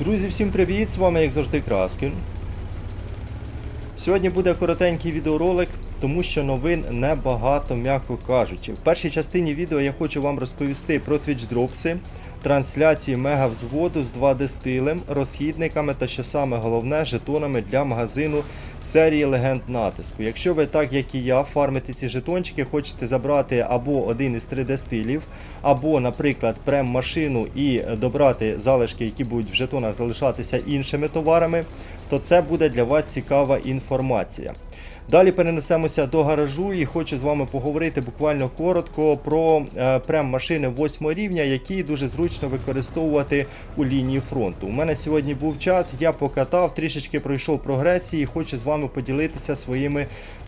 Друзі, всім привіт! З вами як завжди Краскін. Сьогодні буде коротенький відеоролик, тому що новин небагато, м'яко кажучи. В першій частині відео я хочу вам розповісти про твічдропси, трансляції мегавзводу з 2D стилем, розхідниками та що саме головне жетонами для магазину серії легенд натиску. Якщо ви так як і я фармите ці жетончики, хочете забрати або один із 3D стилів, або, наприклад, прем-машину і добрати залишки, які будуть в жетонах залишатися іншими товарами, то це буде для вас цікава інформація. Далі перенесемося до гаражу і хочу з вами поговорити буквально коротко про е, прем-машини 8 рівня, які дуже зручно використовувати у лінії фронту. У мене сьогодні був час, я покатав, трішечки пройшов прогресії і хочу з вами поділитися своїми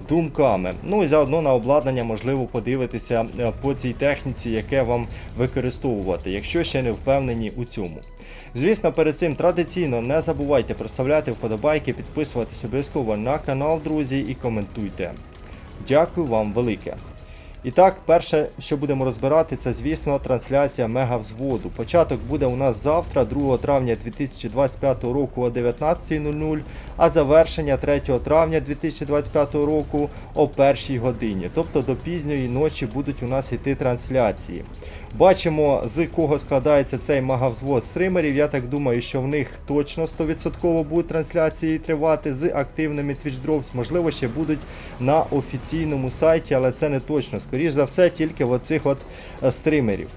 думками. Ну і заодно на обладнання можливо подивитися е, по цій техніці, яке вам використовувати, якщо ще не впевнені у цьому. Звісно, перед цим традиційно не забувайте проставляти вподобайки, підписуватись обов'язково на канал, друзі, і коментуйте. Дякую вам велике. І так, перше, що будемо розбирати, це, звісно, трансляція мегавзводу. Початок буде у нас завтра, 2 травня 2025 року о 19.00, а завершення 3 травня 2025 року о 1 годині. Тобто до пізньої ночі будуть у нас йти трансляції. Бачимо, з кого складається цей магавзвод стримерів. Я так думаю, що в них точно 100% будуть трансляції тривати з активними Twitch Drops. Можливо, ще будуть на офіційному сайті, але це не точно. Скоріше за все, тільки в оцих от е, стримерів.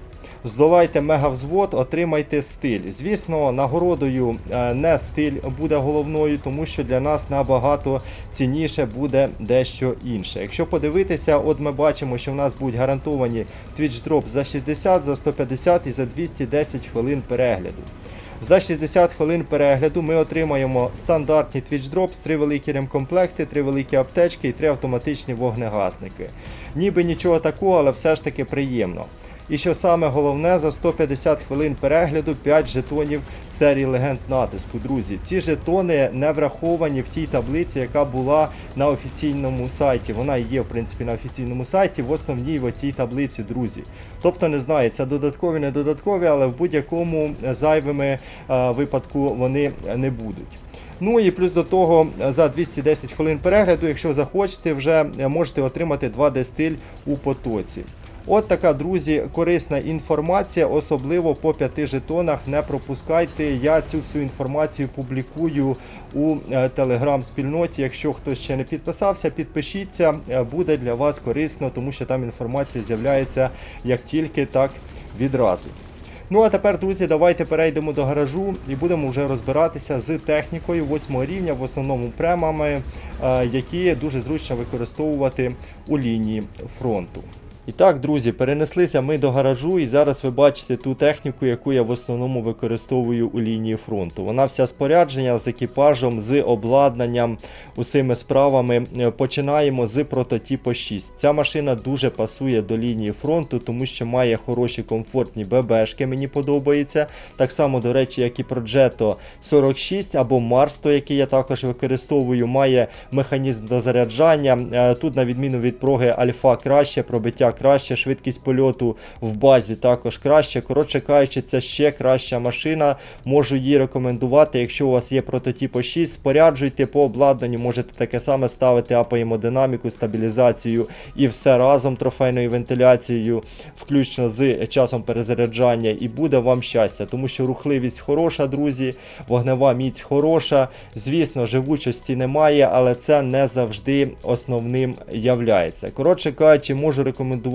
Здолайте мегавзвод, отримайте стиль. Звісно, нагородою е, не стиль буде головною, тому що для нас набагато цінніше буде дещо інше. Якщо подивитися, от ми бачимо, що в нас будуть гарантовані Drop за 60, за 150 і за 210 хвилин перегляду. За 60 хвилин перегляду ми отримаємо стандартні Drops, три великі ремкомплекти, три великі аптечки і три автоматичні вогнегасники. Ніби нічого такого, але все ж таки приємно. І що саме головне, за 150 хвилин перегляду 5 жетонів серії легенд натиску. Друзі, ці жетони не враховані в тій таблиці, яка була на офіційному сайті. Вона є, в принципі, на офіційному сайті, в основній в тій таблиці, друзі. Тобто, не знаю, це додаткові, не додаткові, але в будь-якому зайвими е, випадку вони не будуть. Ну і плюс до того за 210 хвилин перегляду, якщо захочете, вже можете отримати 2D стиль у потоці. От така, друзі, корисна інформація, особливо по п'яти жетонах. Не пропускайте. Я цю всю інформацію публікую у е, телеграм-спільноті. Якщо хтось ще не підписався, підпишіться, Е, буде для вас корисно, тому що там інформація з'являється як тільки, так відразу. Ну а тепер, друзі, давайте перейдемо до гаражу і будемо вже розбиратися з технікою 8 рівня, в основному премами, е, які дуже зручно використовувати у лінії фронту. І так, друзі, перенеслися ми до гаражу, і зараз ви бачите ту техніку, яку я в основному використовую у лінії фронту. Вона вся спорядження з екіпажем, з обладнанням, усіми справами. Е, Починаємо з прототипу 6. Ця машина дуже пасує до лінії фронту, тому що має хороші комфортні ББшки, мені подобається. Так само, до речі, як і Progetto 46 або той, який я також використовую, має механізм дозаряджання. Е, Тут, на відміну від проги Альфа, краще, пробиття краще, швидкість польоту в базі також краще. Коротше кажучи, це ще краща машина. Можу її рекомендувати. Якщо у вас є прототипу 6, споряджуйте по обладнанню, можете таке саме ставити, апаємо динаміку, стабілізацію і все разом трофейною вентиляцією, включно з часом перезаряджання, і буде вам щастя, тому що рухливість хороша, друзі, вогнева міць хороша. Звісно, живучості немає, але це не завжди основним являється. Коротше кажучи, можу рекомендувати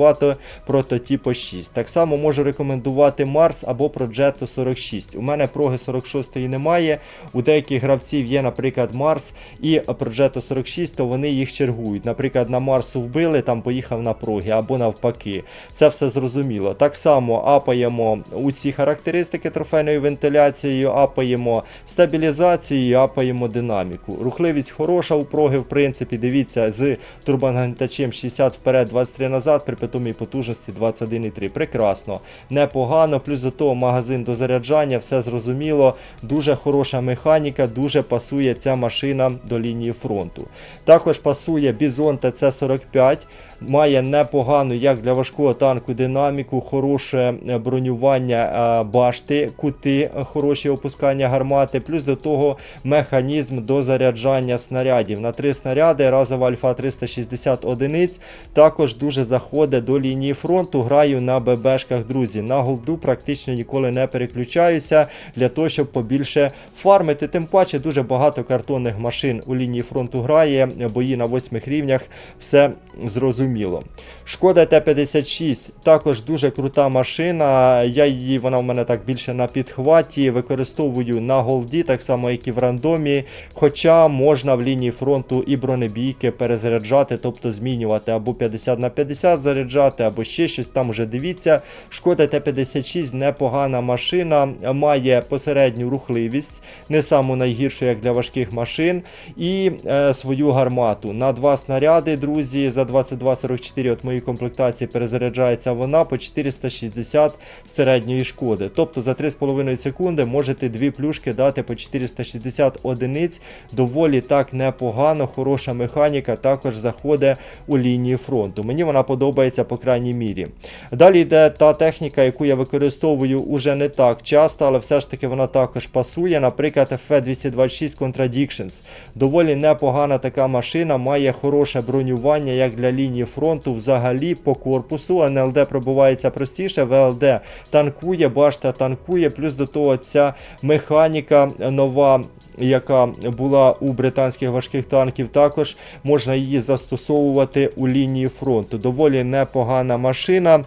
прототипу 6. Так само можу рекомендувати Mars або Progetto 46. У мене проги 46 немає. У деяких гравців є, наприклад, Mars і Progetto 46, то вони їх чергують. Наприклад, на Марсу вбили, там поїхав на проги або навпаки. Це все зрозуміло. Так само апаємо усі характеристики трофейною вентиляцією, апаємо стабілізацією, апаємо динаміку. Рухливість хороша у проги, в принципі, дивіться, з турбонагнітачем 60 вперед, 23 назад. При питомій потужності 21,3. Прекрасно, непогано. Плюс до того магазин до заряджання, все зрозуміло. Дуже хороша механіка, дуже пасує ця машина до лінії фронту. Також пасує Бізон ТЦ-45. Має непогану, як для важкого танку, динаміку, хороше е, бронювання е, башти, кути, хороші опускання гармати, плюс до того механізм до заряджання снарядів. На три снаряди разова альфа 360 одиниць. Також дуже заходить до лінії фронту. Граю на ББшках, друзі. На голду практично ніколи не переключаюся для того, щоб побільше фармити. Тим паче дуже багато картонних машин у лінії фронту грає, бої на восьмих рівнях. Все зрозуміло. Шкода Т-56 також дуже крута машина. Я її, вона в мене так більше на підхваті. Використовую на голді, так само, як і в рандомі. Хоча можна в лінії фронту і бронебійки перезаряджати, тобто змінювати або 50 на 50 заряджати, або ще щось там уже дивіться. Шкода Т-56 непогана машина, має посередню рухливість, не саму найгіршу, як для важких машин, і е, свою гармату. На два снаряди, друзі, за 22,44 от моїй комплектації перезаряджається вона по 460 середньої шкоди. Тобто за 3,5 секунди можете дві плюшки дати по 460 одиниць. Доволі так непогано, хороша механіка також заходить у лінії фронту. Мені вона подобається по крайній мірі. Далі йде та техніка, яку я використовую уже не так часто, але все ж таки вона також пасує. Наприклад, FE226 Contradictions. Доволі непогана така машина, має хороше бронювання як для лінії фронту, взагалі по корпусу. НЛД пробувається простіше, ВЛД танкує, башта танкує, плюс до того ця механіка нова. Яка була у британських важких танків, також можна її застосовувати у лінії фронту. Доволі непогана машина.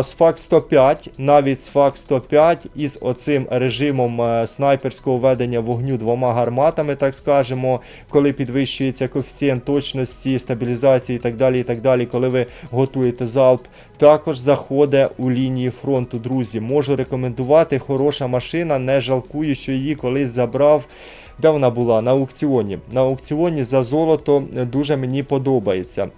З ФАК 105, навіть з ФАК 105 із оцим режимом е, снайперського ведення вогню двома гарматами, так скажемо, коли підвищується коефіцієнт точності, стабілізації і так далі. і так далі, Коли ви готуєте залп, також заходить у лінії фронту, друзі. Можу рекомендувати, хороша машина, не жалкую, що її колись забрав. Де вона була? На аукціоні. На аукціоні за золото дуже мені подобається.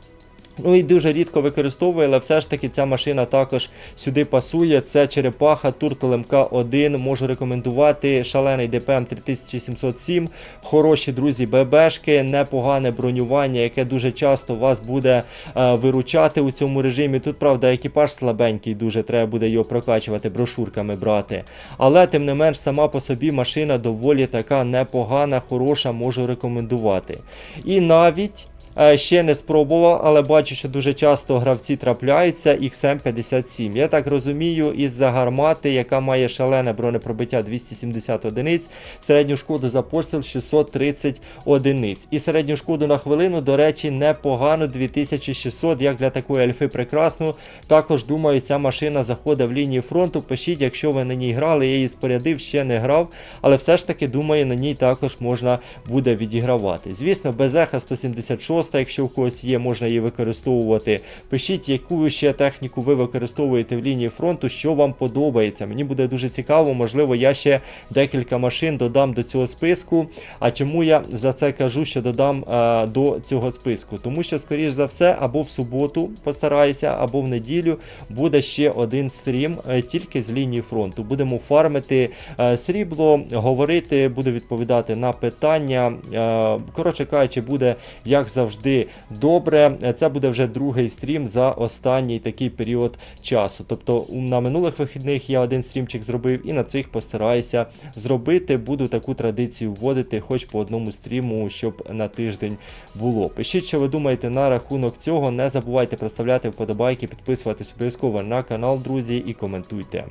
Ну і дуже рідко використовую, але все ж таки ця машина також сюди пасує. Це черепаха Turtle MK1. Можу рекомендувати. Шалений DPM 3707. Хороші друзі, ББшки, непогане бронювання, яке дуже часто вас буде е, виручати у цьому режимі. Тут, правда, екіпаж слабенький, дуже треба буде його прокачувати, брошурками брати. Але тим не менш, сама по собі машина доволі така непогана, хороша, можу рекомендувати. І навіть. Е, Ще не спробував, але бачу, що дуже часто гравці трапляються XM57. Я так розумію, із-за гармати, яка має шалене бронепробиття 270 одиниць, середню шкоду за постріл 630 одиниць. І середню шкоду на хвилину, до речі, непогано 2600, як для такої альфи прекрасно. Також думаю, ця машина заходить в лінію фронту. Пишіть, якщо ви на ній грали, я її спорядив, ще не грав, але все ж таки думаю, на ній також можна буде відігравати. Звісно, без еха 176 якщо у когось є, можна її використовувати. Пишіть, яку ще техніку ви використовуєте в лінії фронту, що вам подобається. Мені буде дуже цікаво, можливо, я ще декілька машин додам до цього списку. А чому я за це кажу, що додам а, до цього списку? Тому що, скоріш за все, або в суботу постараюся, або в неділю буде ще один стрім е, тільки з лінії фронту. Будемо фармити е, срібло, говорити, буду відповідати на питання. Е, коротше кажучи, буде як завжди завжди добре. Це буде вже другий стрім за останній такий період часу. Тобто на минулих вихідних я один стрімчик зробив і на цих постараюся зробити. Буду таку традицію вводити, хоч по одному стріму, щоб на тиждень було. Пишіть, що ви думаєте на рахунок цього. Не забувайте проставляти вподобайки, підписуватись обов'язково на канал, друзі, і коментуйте.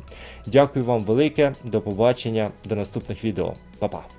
Дякую вам велике, до побачення, до наступних відео. Па-па!